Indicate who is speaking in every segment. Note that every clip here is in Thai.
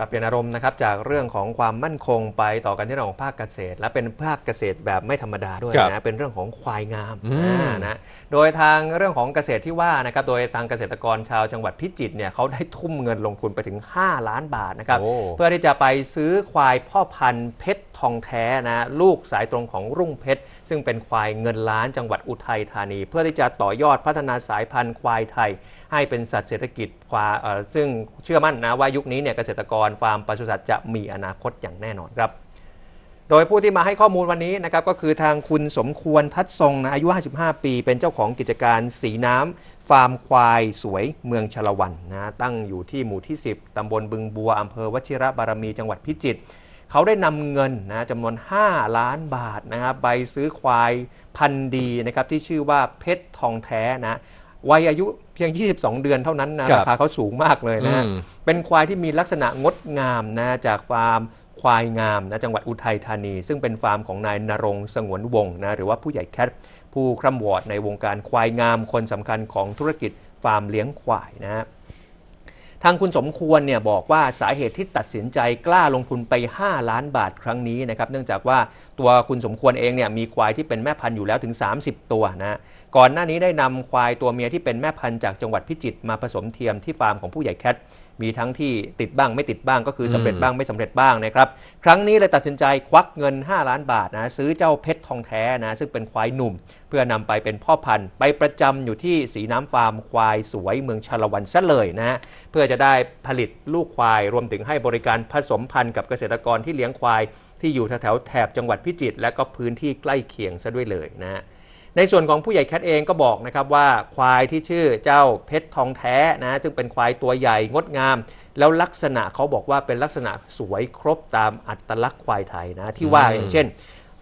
Speaker 1: ปรับเปลี่ยนอารมณ์นะครับจากเรื่องของความมั่นคงไปต่อกันที่เรื่องของภาคเกษตร และเป็นภาคเกษตรแบบไม่ธรรมดาด้วย
Speaker 2: ครับ
Speaker 1: นะเป็นเรื่องของควายงาม
Speaker 2: อืม
Speaker 1: อ่านะโดยทางเรื่องของเกษตรที่ว่านะครับโดยทางเกษตรกรชาวจังหวัดพิจิตรเนี่ยเขาได้ทุ่มเงินลงทุนไปถึง 5 ล้านบาทนะครับ
Speaker 2: โอ้
Speaker 1: เพื่อที่จะไปซื้อควายพ่อพันธุ์เพชรทองแท้นะลูกสายตรงของรุ่งเพชร ซึ่งเป็นควายเงินล้านจังหวัดอุทัยธานี เพื่อที่จะต่อยอดพัฒนาสายพันธุ์ควายไทย ให้เป็นสัตว์เศรษฐกิจควายเอ่อซึ่งเชื่อมั่นนะว่ายุคนี้เนี่ยเกษตรกรฟาร์มปศุสัตว์จะมีอนาคตอย่างแน่นอนครับ โดยผู้ที่มาให้ข้อมูลวันนี้นะครับก็คือทางคุณสมควรทัดทรงนะอายุ 55 ปี เป็นเจ้าของกิจการสีน้ำฟาร์มควายสวยเมืองชลวันนะตั้งอยู่ที่หมู่ที่ 10ตำบลบึงบัวอำเภอวชิระบารมีจังหวัดพิจิตรเขาได้นำเงินนะจำนวน 5 ล้านบาทนะครับไปซื้อควายพันธุ์ดีนะครับที่ชื่อว่าเพชรทองแท้นะวัยอายุ พียง 22 เดือนเท่านั้นนะครับราคาเขาสูงมากเลยนะฮะ
Speaker 2: อืม
Speaker 1: เป็นควายที่มีลักษณะงดงามนะจากฟาร์มควายงามนะจังหวัดอุทัยธานี ซึ่งเป็นฟาร์มของนายนรงค์สงวนวงศ์นะหรือว่าผู้ใหญ่แคทผู้คร่ำวอดในวงการควายงามคนสำคัญของธุรกิจฟาร์มเลี้ยงควายนะฮะ ทางคุณสมควรเนี่ยบอกว่าสาเหตุที่ตัดสินใจกล้าลงทุนไป 5 ล้านบาทครั้งนี้นะครับเนื่องจากว่าตัวคุณสมควรเองเนี่ยมีควายที่เป็นแม่พันธุ์อยู่แล้วถึง 30 ตัวนะก่อนหน้านี้ได้นำควายตัวเมียที่เป็นแม่พันธุ์จากจังหวัดพิจิตรมาผสมเทียมที่ฟาร์มของผู้ใหญ่แคท มีทั้งที่ติดบ้างไม่ติดบ้างก็คือสำเร็จบ้างไม่สำเร็จบ้างนะครับครั้งนี้เลยตัดสินใจควักเงิน 5 ล้านบาทนะซื้อเจ้าเพชรทองแท้นะซึ่งเป็นควายหนุ่ม เพื่อนำไปเป็นพ่อพันธุ์ ไปประจำอยู่ที่สีน้ำฟาร์มควายสวยเมืองชาละวันซะเลยนะฮะเพื่อจะได้ผลิตลูกควายรวมถึงให้บริการผสมพันธุ์กับเกษตรกรที่เลี้ยงควาย ที่อยู่แถวๆแถบจังหวัดพิจิตรและก็พื้นที่ใกล้เคียงซะด้วยเลยนะฮะ ในส่วนของผู้ใหญ่แคทเองก็บอกนะครับว่าควายที่ชื่อเจ้าเพชรทองแท้นะซึ่งเป็นควายตัวใหญ่งดงาม แล้วลักษณะเขาบอกว่าเป็นลักษณะสวยครบตามอัตลักษณ์ควายไทยนะที่ว่าอย่างเช่น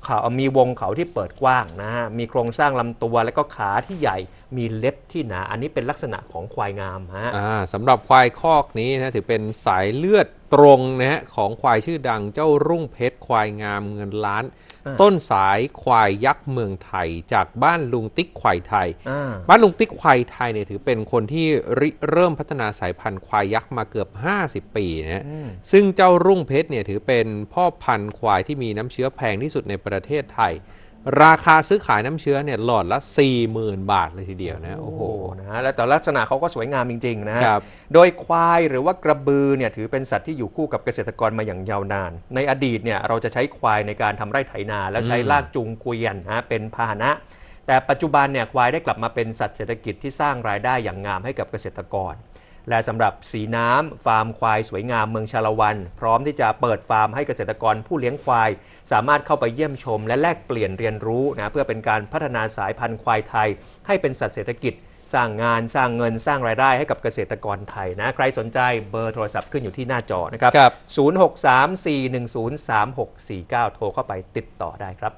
Speaker 1: เขามีวงเขาที่เปิดกว้างนะฮะ มีโครงสร้างลำตัวและก็ขาที่ใหญ่ มีเล็บที่หนา อันนี้เป็นลักษณะของควายงามฮะ
Speaker 2: สำหรับควายคอกนี้นะถือเป็นสายเลือดตรงนะฮะของควายชื่อดังเจ้ารุ่งเพชรควายงามเงินล้าน
Speaker 1: อ่า
Speaker 2: ต้นสายควายยักษ์เมืองไทย จากบ้านลุงติ๊กควายไทย
Speaker 1: อ่า
Speaker 2: บ้านลุงติ๊กควายไทยเนี่ยถือเป็นคนที่ริเริ่มพัฒนาสายพันธุ์ควายยักษ์มาเกือบ 50 ปีนะฮะ
Speaker 1: อืม
Speaker 2: ซึ่งเจ้ารุ่งเพชรเนี่ยถือเป็นพ่อพันธุ์ควายที่มีน้ำเชื้อแพงที่สุดในประเทศไทย ราคาซื้อขายน้ำเชื้อเนี่ยหลอดละ 40,000 บาทเลยทีเดียวนะโอ้โห
Speaker 1: นะฮะแล้วแต่ลักษณะเขาก็สวยงามจริงๆนะฮะ
Speaker 2: ครับ
Speaker 1: โดยควายหรือว่ากระบือเนี่ยถือเป็นสัตว์ที่อยู่คู่กับเกษตรกรมาอย่างยาวนาน ในอดีตเนี่ยเราจะใช้ควายในการทำไร่ไถนา แล้วใช้
Speaker 2: อืม
Speaker 1: ลากจูงเกวียนนะฮะเป็นพาหนะแต่ปัจจุบันเนี่ยควายได้กลับมาเป็นสัตว์เศรษฐกิจที่สร้างรายได้อย่างงามให้กับเกษตรกร และสำหรับสีน้ำฟาร์มควายสวยงามเมืองชาละวัน พร้อมที่จะเปิดฟาร์มให้เกษตรกรผู้เลี้ยงควาย สามารถเข้าไปเยี่ยมชม และแลกเปลี่ยนเรียนรู้นะเพื่อเป็นการพัฒนาสายพันธุ์ควายไทย ให้เป็นสัตว์เศรษฐกิจ สร้างงานสร้างเงินสร้างรายได้ให้กับเกษตรกรไทยนะใครสนใจเบอร์โทรศัพท์ขึ้นอยู่ที่หน้าจอนะครับ
Speaker 2: ครับ
Speaker 1: 0634103649 โทรเข้าไปติดต่อได้ครับ